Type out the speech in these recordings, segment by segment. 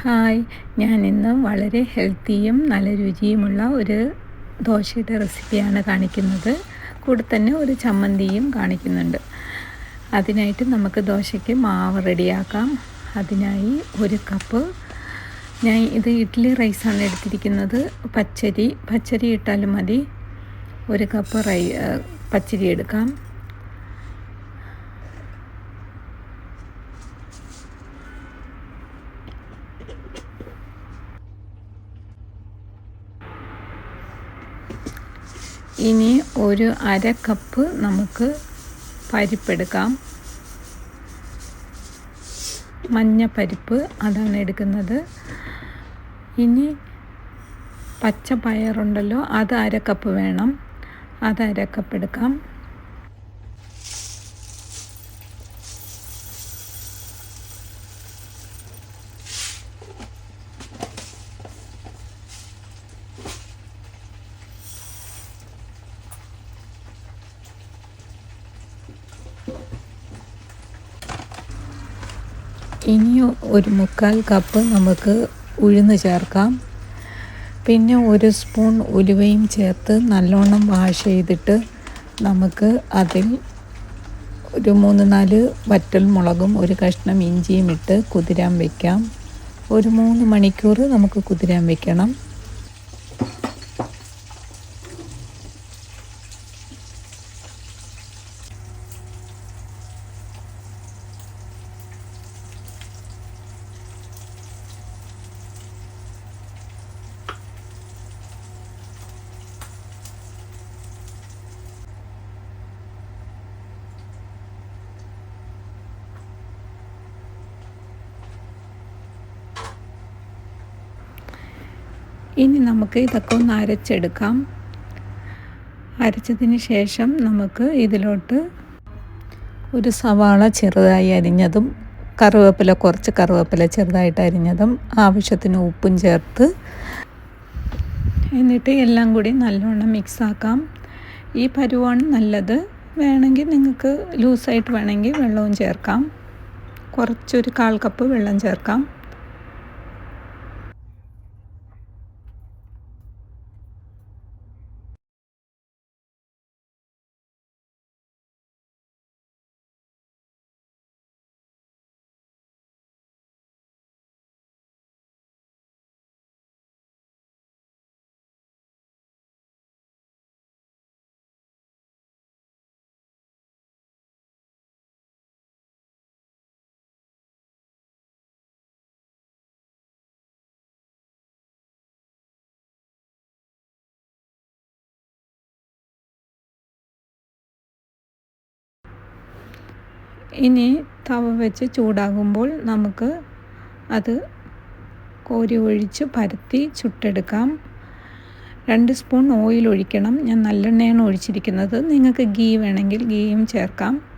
Hi. ഞാൻ ഇന്ന് വളരെ ഹെൽത്തിയും നല്ല രുചിയുമുള്ള ഒരു ദോശയുടെ റെസിപ്പിയാണ് കാണിക്കുന്നത്. കൂടെ തന്നെ ഒരു ചമ്മന്തിയും കാണിക്കുന്നുണ്ട്. അതിനായിട്ട് നമുക്ക് ദോശയ്ക്ക് മാവ് റെഡിയാക്കാം. അതിനായി ഒരു കപ്പ്. ഞാൻ ഇത് ഇഡ്ഡലി റൈസാണ് എടുത്തിരിക്കുന്നത്. പച്ചരി പച്ചരി ഇട്ടാലും മതി. ഒരു കപ്പ് റൈ പച്ചരി എടുക്കാം. ഇനി ഒരു അര കപ്പ് നമുക്ക് പരിപ്പെടുക്കാം. മഞ്ഞപ്പരിപ്പ് അതാണ് എടുക്കുന്നത്. ഇനി പച്ച പയറുണ്ടല്ലോ അത് അര കപ്പ് വേണം. അത് അര കപ്പ് എടുക്കാം. ഇനി ഒരു മുക്കാൽ കപ്പ് നമുക്ക് ഉഴുന്ന് ചേർക്കാം. പിന്നെ ഒരു സ്പൂൺ ഉലുവയും ചേർത്ത് നല്ലോണം വാഷ് ചെയ്തിട്ട് നമുക്ക് അതിൽ ഒരു മൂന്ന് നാല് വറ്റൽ മുളകും ഒരു കഷ്ണം ഇഞ്ചിയും ഇട്ട് കുതിരാൻ വയ്ക്കാം ഒരു മൂന്ന് മണിക്കൂർ നമുക്ക് കുതിരാൻ വയ്ക്കണം ഇനി നമുക്ക് ഇതൊക്കെ ഒന്ന് അരച്ചെടുക്കാം. അരച്ചതിന് ശേഷം നമുക്ക് ഇതിലോട്ട് ഒരു സവാള ചെറുതായി അരിഞ്ഞതും കറുവേപ്പില കുറച്ച് കറുവേപ്പില ചെറുതായിട്ട് അരിഞ്ഞതും ആവശ്യത്തിന് ഉപ്പും ചേർത്ത് എന്നിട്ട് എല്ലാം കൂടി നല്ലോണം മിക്സാക്കാം ഈ പരുവാണ് നല്ലത്. വേണമെങ്കിൽ നിങ്ങൾക്ക് ലൂസായിട്ട് വേണമെങ്കിൽ വെള്ളവും ചേർക്കാം. കുറച്ചൊരു കാൽ കപ്പ് വെള്ളം ചേർക്കാം. ഇനി തവ വെച്ച് ചൂടാകുമ്പോൾ നമുക്ക് അത് കോരി ഒഴിച്ച് പരത്തി ചുട്ടെടുക്കാം. രണ്ട് സ്പൂൺ ഓയിൽ ഒഴിക്കണം. ഞാൻ നല്ലെണ്ണയാണ് ഒഴിച്ചിരിക്കുന്നത്. നിങ്ങൾക്ക് ഗീ വേണമെങ്കിൽ ഗീയും ചേർക്കാം.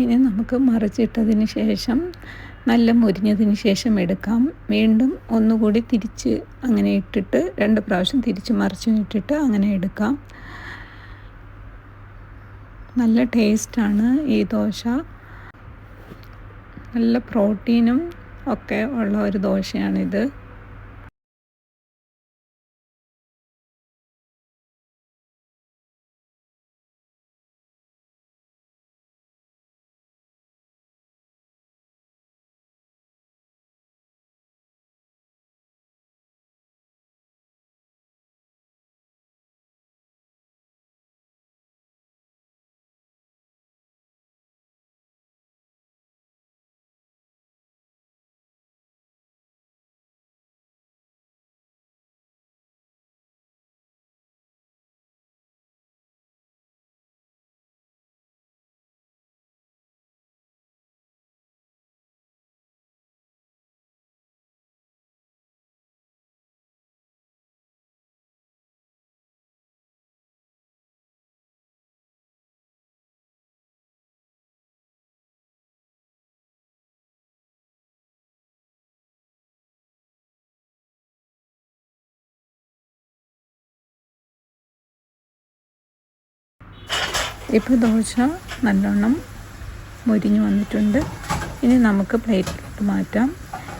ഇനി നമുക്ക് മറിച്ചിട്ടതിന് ശേഷം നല്ല മുരിഞ്ഞതിന് ശേഷം എടുക്കാം. വീണ്ടും ഒന്നുകൂടി തിരിച്ച് അങ്ങനെ ഇട്ടിട്ട് രണ്ട് പ്രാവശ്യം തിരിച്ച് മറിച്ച് ഇട്ടിട്ട് അങ്ങനെ എടുക്കാം. നല്ല ടേസ്റ്റാണ് ഈ ദോശ. നല്ല പ്രോട്ടീനും ഒക്കെ ഉള്ള ഒരു ദോശയാണിത്. ഇപ്പോൾ ദോശ നല്ലോണം മുരിഞ്ഞു വന്നിട്ടുണ്ട്. ഇനി നമുക്ക് പ്ലേറ്റിലോട്ട് മാറ്റാം.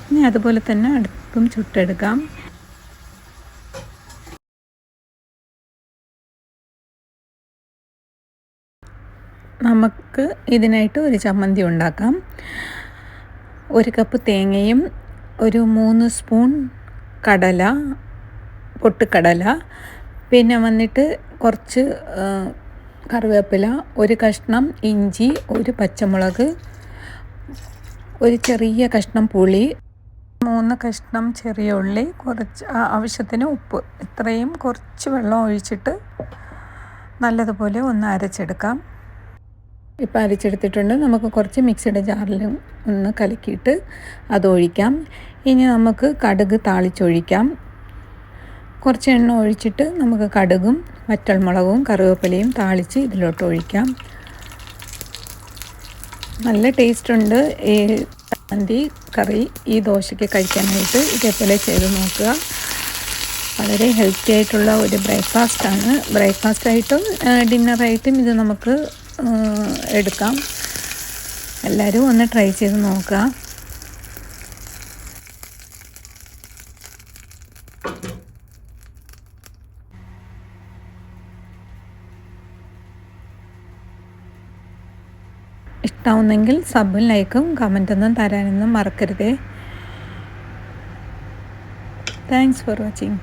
ഇനി അതുപോലെ തന്നെ അടുപ്പും ചുട്ടെടുക്കാം. നമുക്ക് ഇതിനായിട്ട് ഒരു ചമ്മന്തി ഉണ്ടാക്കാം. ഒരു കപ്പ് തേങ്ങയും ഒരു മൂന്ന് സ്പൂൺ കടല പൊട്ടുകടല. പിന്നെ വന്നിട്ട് കുറച്ച് കറിവേപ്പില ഒരു കഷ്ണം ഇഞ്ചി ഒരു പച്ചമുളക് ഒരു ചെറിയ കഷ്ണം പുളി മൂന്ന് കഷ്ണം ചെറിയ ഉള്ളി കുറച്ച് ആവശ്യത്തിന് ഉപ്പ്. ഇത്രയും കുറച്ച് വെള്ളം ഒഴിച്ചിട്ട് നല്ലതുപോലെ ഒന്ന് അരച്ചെടുക്കാം. ഇപ്പം അരച്ചെടുത്തിട്ടുണ്ട്. നമുക്ക് കുറച്ച് മിക്സിയുടെ ജാറിൽ ഒന്ന് കലക്കിയിട്ട് അത് ഒഴിക്കാം. ഇനി നമുക്ക് കടുക് താളിച്ചൊഴിക്കാം. കുറച്ച് എണ്ണ ഒഴിച്ചിട്ട് നമുക്ക് കടുകും വറ്റൽമുളകും കറിവേപ്പിലയും താളിച്ച് ഇതിലോട്ട് ഒഴിക്കാം. നല്ല ടേസ്റ്റ് ഉണ്ട്. ഈ ചമ്മന്തി കറി ഈ ദോശയ്ക്ക് കഴിക്കാനായിട്ട് ഇതേപോലെ ചെയ്ത് നോക്കുക. വളരെ ഹെൽത്തി ആയിട്ടുള്ള ഒരു ബ്രേക്ക്ഫാസ്റ്റാണ് ബ്രേക്ക്ഫാസ്റ്റായിട്ടും ഡിന്നറായിട്ടും ഇത് നമുക്ക് എടുക്കാം. എല്ലാവരും ഒന്ന് ട്രൈ ചെയ്ത് നോക്കുക. ഇഷ്ടമാവുന്നെങ്കിൽ സബും ലൈക്കും കമന്റൊന്നും തരാനൊന്നും മറക്കരുതേ. Thanks for watching